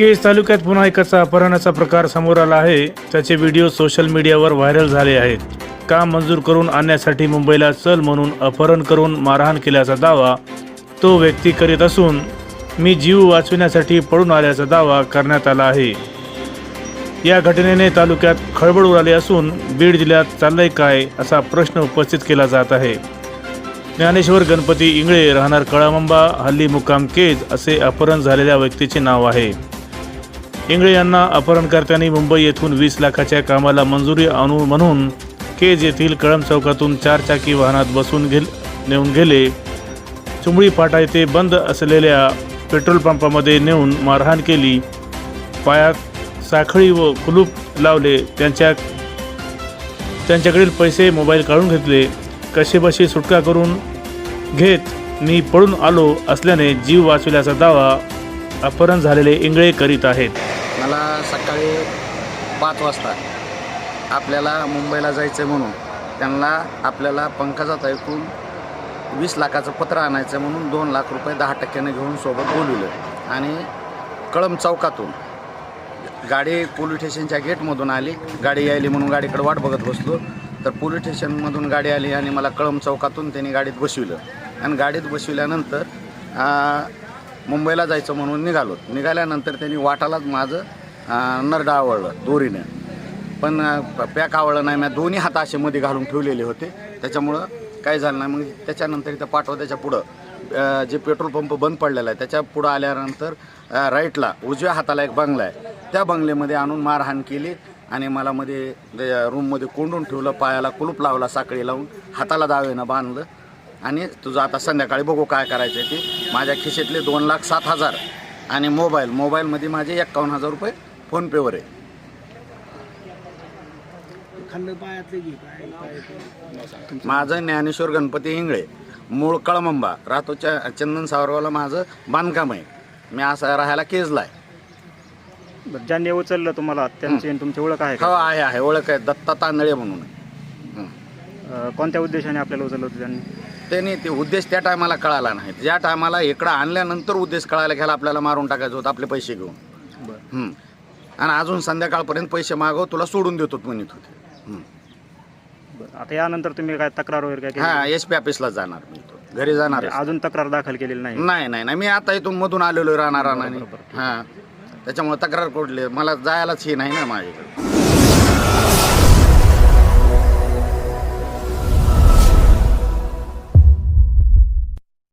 केज तालुक्यात पुन्हा एकाचा अपहरणाचा प्रकार समोर आला आहे. त्याचे व्हिडिओ सोशल मीडियावर व्हायरल झाले आहेत. काम मंजूर करून आणण्यासाठी मुंबईला चल म्हणून अपहरण करून मारहाण केल्याचा दावा तो व्यक्ती करीत असून मी जीव वाचविण्यासाठी पळून आल्याचा दावा करण्यात आला आहे. या घटनेने तालुक्यात खळबळ उडाली असून बीड जिल्ह्यात चाललंय काय असा प्रश्न उपस्थित केला जात आहे. ज्ञानेश्वर गणपती इंगळे राहणार कळामंबा हल्ली मुक्काम केज असे अपहरण झालेल्या व्यक्तीचे नाव आहे. इंगळे यांना अपहरणकर्त्यांनी मुंबई येथून वीस लाखाच्या कामाला मंजुरी आणू म्हणून केज येथील कळम चौकातून चारचाकी वाहनात बसून घे नेऊन गेले. चुंबळी फाटा येथे बंद असलेल्या पेट्रोल पंपामध्ये नेऊन मारहाण केली. पायात साखळी व कुलूप लावले. त्यांच्या त्यांच्याकडील पैसे मोबाईल काढून घेतले. कसेबसे सुटका करून घेत मी पळून आलो असल्याने जीव वाचविल्याचा दावा अपहरण झालेले इंगळे करीत आहेत. मला सकाळी पाच वाजता आपल्याला मुंबईला जायचं आहे म्हणून त्यांना आपल्याला पंकजात ऐकून वीस लाखाचं पत्र आणायचं म्हणून दोन लाख रुपये दहा टक्क्याने घेऊन सोबत बोलवलं. आणि कळम चौकातून गाडी पोलीस स्टेशनच्या गेटमधून आली. गाडी यायली म्हणून गाडीकडे वाट बघत बसलो. तर पोलीस स्टेशनमधून गाडी आली आणि मला कळम चौकातून त्यांनी गाडीत बसविलं. आणि गाडीत बसविल्यानंतर मुंबईला जायचं म्हणून निघालो. निघाल्यानंतर त्यांनी वाटालाच माझं आ, नरड आवळलं दोरीनं. पण पॅक आवळलं नाही मी दोन्ही हात असे मध्ये घालून ठेवलेले होते. त्याच्यामुळं काय झालं नाही मग त्याच्यानंतर इथं पाठवा त्याच्या पुढं जे पेट्रोल पंप बंद पडलेला आहे त्याच्या पुढं आल्यानंतर राईटला उजव्या हाताला एक बंगला आहे. त्या बंगल्यामध्ये आणून मारहाण केली आणि मला मध्ये रूममध्ये कोंडून ठेवलं पायाला कुलूप लावला साखळी लावून हाताला दावेनं बांधलं. आणि तुझं आता संध्याकाळी बघू काय करायचं आहे ते. माझ्या खिशेतले दोन लाख सात हजार आणि मोबाईल मोबाईलमध्ये माझे एक्कावन्न हजार रुपये फोनपेवर आहे. खाल्लं पायातलं घे पाय पाय माझं ज्ञानेश्वर गणपती इंगळे मूळ कळमंबा राहतो च चंदन सावरवाला माझं बांधकाम आहे. मी असं राहायला केजला आहे. बरं, ज्यांनी उचललं तुम्हाला त्यांची आणि तुमची ओळख आहे हो का आहे आहे. ओळख आहे. दत्ता तांदळे म्हणून. हं. अं, कोणत्या उद्देशाने आपल्याला उचललं होतं त्यांनी? त्यांनी ते उद्देश त्या टायमाला कळाला नाही. ज्या टायमाला इकडं आणल्यानंतर उद्देश कळायला घ्यायला आपल्याला मारून टाकायचं होतं आपले पैसे घेऊन. बरं. आणि अजून संध्याकाळपर्यंत पैसे मागव तुला सोडून देतो म्हणत होते. बरं. आता यानंतर तुम्ही काय तक्रार वगैरे काय हा एस पी ऑफिसला जाणार मी. घरी जाणार आहे. अजून तक्रार दाखल केलेली नाही? नाही नाही नाही. मी आता इथून मधून आलेलो राहणार बरोबर, हां. त्याच्यामुळे तक्रार कोडली मला जायलाच ही नाही ना माझ्याकडे.